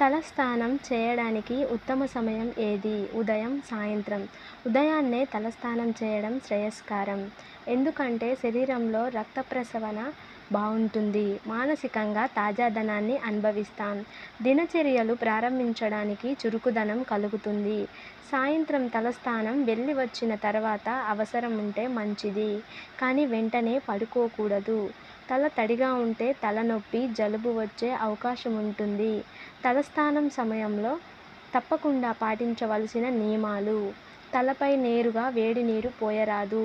తలస్నానం చేయడానికి ఉత్తమ సమయం ఏది? ఉదయం సాయంత్రం. ఉదయాన్నే తలస్నానం చేయడం శ్రేయస్కరం. ఎందుకంటే శరీరంలో రక్త ప్రసరణ బాగుంటుంది. మానసికంగా తాజాదనాన్ని అనుభవిస్తాం. దినచర్యలు ప్రారంభించడానికి చురుకుదనం కలుగుతుంది. సాయంత్రం తలస్నానం వెళ్ళి వచ్చిన తర్వాత అవసరం ఉంటే మంచిది. కానీ వెంటనే పడుకోకూడదు. తల తడిగా ఉంటే తలనొప్పి జలుబు వచ్చే అవకాశం ఉంటుంది. తలస్నానం సమయంలో తప్పకుండా పాటించవలసిన నియమాలు. తలపై నేరుగా వేడి నీరు పోయరాదు.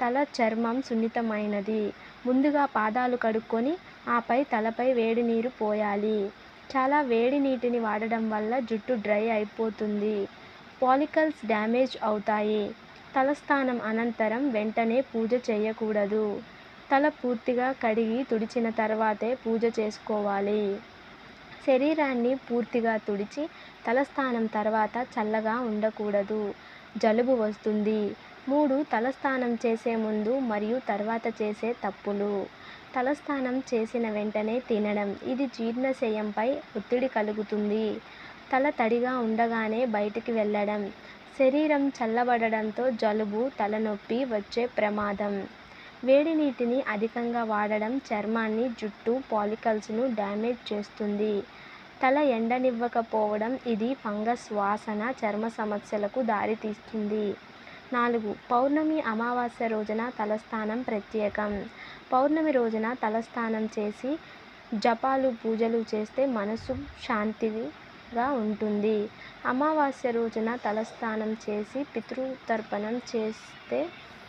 తల చర్మం సున్నితమైనది. ముందుగా పాదాలు కడుక్కొని ఆపై తలపై వేడి నీరు పోయాలి. చాలా వేడి నీటిని వాడడం వల్ల జుట్టు డ్రై అయిపోతుంది. పాలికల్స్ డ్యామేజ్ అవుతాయి. తలస్నానం అనంతరం వెంటనే పూజ చేయకూడదు. తల పూర్తిగా కడిగి తుడిచిన తర్వాతే పూజ చేసుకోవాలి. శరీరాన్ని పూర్తిగా తుడిచి తలస్నానం తర్వాత చల్లగా ఉండకూడదు. జలుబు వస్తుంది. మూడు తలస్నానం చేసే ముందు మరియు తర్వాత చేసే తప్పులు. తలస్నానం చేసిన వెంటనే తినడం. ఇది జీర్ణశయంపై ఒత్తిడి కలుగుతుంది. తల తడిగా ఉండగానే బయటికి వెళ్ళడం. శరీరం చల్లబడడంతో జలుబు తలనొప్పి వచ్చే ప్రమాదం. వేడి నీటిని అధికంగా వాడడం చర్మాన్ని జుట్టు పాలికల్స్ను డ్యామేజ్ చేస్తుంది. తల ఎండనివ్వకపోవడం ఇది ఫంగస్ వాసన చర్మ సమస్యలకు దారితీస్తుంది. నాలుగు పౌర్ణమి అమావాస్య రోజున తలస్నానం ప్రత్యేకం. పౌర్ణమి రోజున తలస్నానం చేసి జపాలు పూజలు చేస్తే మనసు శాంతిగా ఉంటుంది. అమావాస్య రోజున తలస్నానం చేసి పితృతర్పణం చేస్తే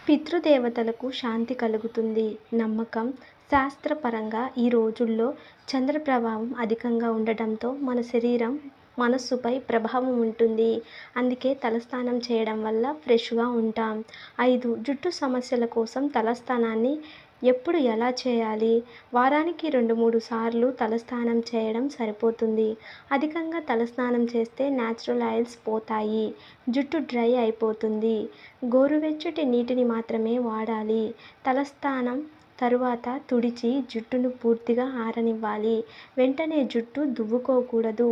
పితృదేవతలకు శాంతి కలుగుతుంది. నమ్మకం శాస్త్రపరంగా ఈ రోజుల్లో చంద్ర ప్రభావం అధికంగా ఉండటంతో మన శరీరం మనస్సుపై ప్రభావం ఉంటుంది. అందుకే తలస్నానం చేయడం వల్ల ఫ్రెష్గా ఉంటాం. ఐదు జుట్టు సమస్యల కోసం తలస్నానాన్ని ఎప్పుడు ఎలా చేయాలి? వారానికి రెండు మూడు సార్లు తలస్నానం చేయడం సరిపోతుంది. అధికంగా తలస్నానం చేస్తే న్యాచురల్ ఆయిల్స్ పోతాయి. జుట్టు డ్రై అయిపోతుంది. గోరువెచ్చటి నీటిని మాత్రమే వాడాలి. తలస్నానం తరువాత తుడిచి జుట్టును పూర్తిగా ఆరనివ్వాలి. వెంటనే జుట్టు దువ్వుకోకూడదు.